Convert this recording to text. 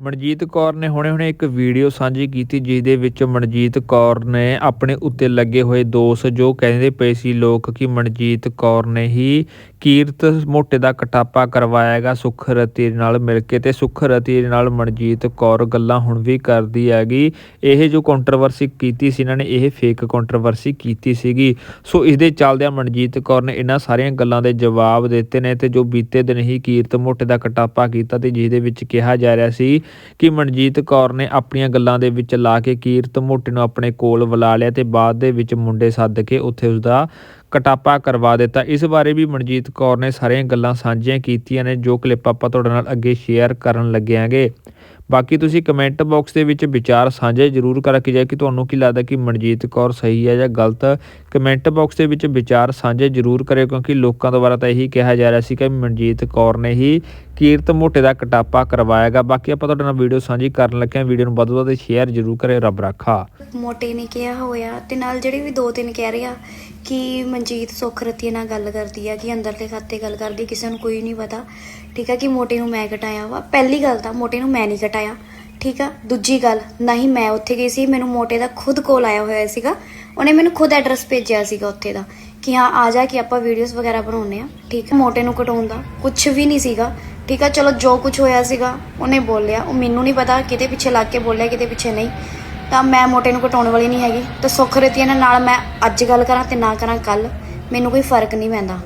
ਮਨਜੀਤ ਕੌਰ ਨੇ ਹੁਣੇ-ਹੁਣੇ ਇੱਕ ਵੀਡੀਓ ਸਾਂਝੀ ਕੀਤੀ ਜਿਸ ਦੇ ਵਿੱਚ ਮਨਜੀਤ ਕੌਰ ਨੇ ਆਪਣੇ ਉੱਤੇ ਲੱਗੇ ਹੋਏ ਦੋਸ਼ ਜੋ ਕਹਿੰਦੇ ਪਏ ਸੀ ਲੋਕ ਕਿ ਮਨਜੀਤ ਕੌਰ ਨੇ ਹੀ ਕੀਰਤ ਮੋਟੇ ਦਾ ਕਟਾਪਾ ਕਰਵਾਇਆ ਹੈਗਾ, ਸੁੱਖ ਰਤੀ ਨਾਲ ਮਿਲ ਕੇ ਤੇ ਸੁੱਖ ਰਤੀ ਨਾਲ ਮਨਜੀਤ ਕੌਰ ਗੱਲਾਂ ਹੁਣ ਵੀ ਕਰਦੀ ਹੈਗੀ। ਇਹ ਜੋ ਕੰਟਰੋਵਰਸੀ ਕੀਤੀ ਸੀ, ਇਹਨਾਂ ਨੇ ਇਹ ਫੇਕ ਕੰਟਰੋਵਰਸੀ ਕੀਤੀ ਸੀਗੀ। ਸੋ ਇਸ ਦੇ ਚੱਲਦਿਆਂ ਮਨਜੀਤ ਕੌਰ ਨੇ ਇਹਨਾਂ ਸਾਰੀਆਂ ਗੱਲਾਂ ਦੇ ਜਵਾਬ ਦਿੱਤੇ ਨੇ ਤੇ ਜੋ ਬੀਤੇ ਦਿਨ ਹੀ ਕੀਰਤ ਮੋਟੇ ਦਾ ਕਟਾਪਾ ਕੀਤਾ ਤੇ ਜਿਸ ਦੇ ਵਿੱਚ ਕਿਹਾ ਜਾ ਰਿਹਾ ਸੀ ਕਿ ਮਨਜੀਤ ਕੌਰ ਨੇ ਆਪਣੀਆਂ ਗੱਲਾਂ ਦੇ ਵਿੱਚ ਲਾ ਕੇ ਕੀਰਤ ਮੋਟੇ ਨੂੰ ਆਪਣੇ ਕੋਲ ਬੁਲਾ ਲਿਆ ਤੇ ਬਾਅਦ ਦੇ ਵਿੱਚ ਮੁੰਡੇ ਸੱਦ ਕੇ ਉੱਥੇ ਉਸਦਾ ਕਟਾਪਾ ਕਰਵਾ ਦਿੱਤਾ। ਇਸ ਬਾਰੇ ਵੀ ਮਨਜੀਤ ਕੌਰ ਨੇ ਸਾਰੀਆਂ ਗੱਲਾਂ ਸਾਂਝੀਆਂ ਕੀਤੀਆਂ ਨੇ, ਜੋ ਕਲਿੱਪ ਆਪਾਂ ਤੁਹਾਡੇ ਨਾਲ ਅੱਗੇ ਸ਼ੇਅਰ ਕਰਨ ਲੱਗਿਆਂਗੇ। ਬਾਕੀ ਤੁਸੀਂ ਕਮੈਂਟ ਬਾਕਸ ਦੇ ਵਿੱਚ ਵਿਚਾਰ ਸਾਂਝੇ ਜ਼ਰੂਰ ਕਰਕੇ ਜਾਏ ਕਿ ਤੁਹਾਨੂੰ ਕੀ ਲੱਗਦਾ ਕਿ ਮਨਜੀਤ ਕੌਰ ਸਹੀ ਹੈ ਜਾਂ ਗਲਤ। ਕਮੈਂਟ ਬਾਕਸ ਦੇ ਵਿੱਚ ਵਿਚਾਰ ਸਾਂਝੇ ਜ਼ਰੂਰ ਕਰਿਓ, ਕਿਉਂਕਿ ਲੋਕਾਂ ਦੁਆਰਾ ਤਾਂ ਇਹੀ ਕਿਹਾ ਜਾ ਰਿਹਾ ਸੀ ਕਿ ਮਨਜੀਤ ਕੌਰ ਨੇ ਹੀ ਕੀਰਤ ਮੋਟੇ ਦਾ ਕਟਾਪਾ ਕਰਵਾਇਆਗਾ। ਬਾਕੀ ਆਪਾਂ ਤੁਹਾਡੇ ਨਾਲ ਵੀਡੀਓ ਸਾਂਝੀ ਕਰਨ ਲੱਗੇ ਹਾਂ। ਵੀਡੀਓ ਨੂੰ ਵੱਧ ਵੱਧ ਸ਼ੇਅਰ ਜ਼ਰੂਰ ਕਰਿਓ, ਰੱਬ ਰਾਖਾ। ਮੋਟੇ ਨੇ ਕਿਹਾ ਹੋਇਆ ਤੇ ਨਾਲ ਜਿਹੜੇ ਵੀ ਦੋ ਤਿੰਨ ਕਹਿ ਰਹੇ ਆ ਕਿ ਮਨਜੀਤ ਸੁੱਖ ਰਤੀ ਨਾਲ ਗੱਲ ਕਰਦੀ ਆ, ਕਿ ਅੰਦਰਲੇ ਖਾਤੇ ਗੱਲ ਕਰਦੀ ਕਿਸੇ ਨੂੰ ਕੋਈ ਨਹੀਂ ਪਤਾ। ਠੀਕ ਆ ਕਿ ਮੋਟੇ ਨੂੰ ਮੈਂ ਘਟਾਇਆ ਵਾ। ਪਹਿਲੀ ਗੱਲ ਤਾਂ ਮੋਟੇ ਨੂੰ ਮੈਂ ਨਹੀਂ ਘਟਾਇਆ। ਠੀਕ ਆ? ਦੂਜੀ ਗੱਲ ਨਾ ਹੀ ਮੈਂ ਉੱਥੇ ਗਈ ਸੀ, ਮੈਨੂੰ ਮੋਟੇ ਦਾ ਖੁਦ ਕੋਲ ਆਇਆ ਹੋਇਆ ਸੀਗਾ। ਉਹਨੇ ਮੈਨੂੰ ਖੁਦ ਐਡਰੈਸ ਭੇਜਿਆ ਸੀਗਾ ਉੱਥੇ ਦਾ ਕਿ ਹਾਂ, ਆ ਜਾ ਕਿ ਆਪਾਂ ਵੀਡੀਓਜ਼ ਵਗੈਰਾ ਬਣਾਉਨੇ ਆ ਠੀਕ ਆ? ਮੋਟੇ ਨੂੰ ਕਟਾਉਣ ਦਾ ਕੁਝ ਵੀ ਨਹੀਂ ਸੀਗਾ। ਠੀਕ ਆ, ਚਲੋ ਜੋ ਕੁਝ ਹੋਇਆ ਸੀਗਾ, ਉਹਨੇ ਬੋਲਿਆ। ਉਹ ਮੈਨੂੰ ਨਹੀਂ ਪਤਾ ਕਿਤੇ ਪਿੱਛੇ ਲੱਗ ਕੇ ਬੋਲਿਆ ਕਿਤੇ ਪਿੱਛੇ ਨਹੀਂ। ਤਾਂ ਮੈਂ ਮੋਟੇ ਨੂੰ ਘਟਾਉਣ ਵਾਲੀ ਨਹੀਂ ਹੈਗੀ। ਤੇ ਸੁੱਖ ਰਤੀਆਂ ਨਾਲ ਮੈਂ ਅੱਜ ਗੱਲ ਕਰਾਂ ਤੇ ਨਾ ਕਰਾਂ ਕੱਲ ਮੈਨੂੰ ਕੋਈ ਫ਼ਰਕ ਨਹੀਂ ਪੈਂਦਾ।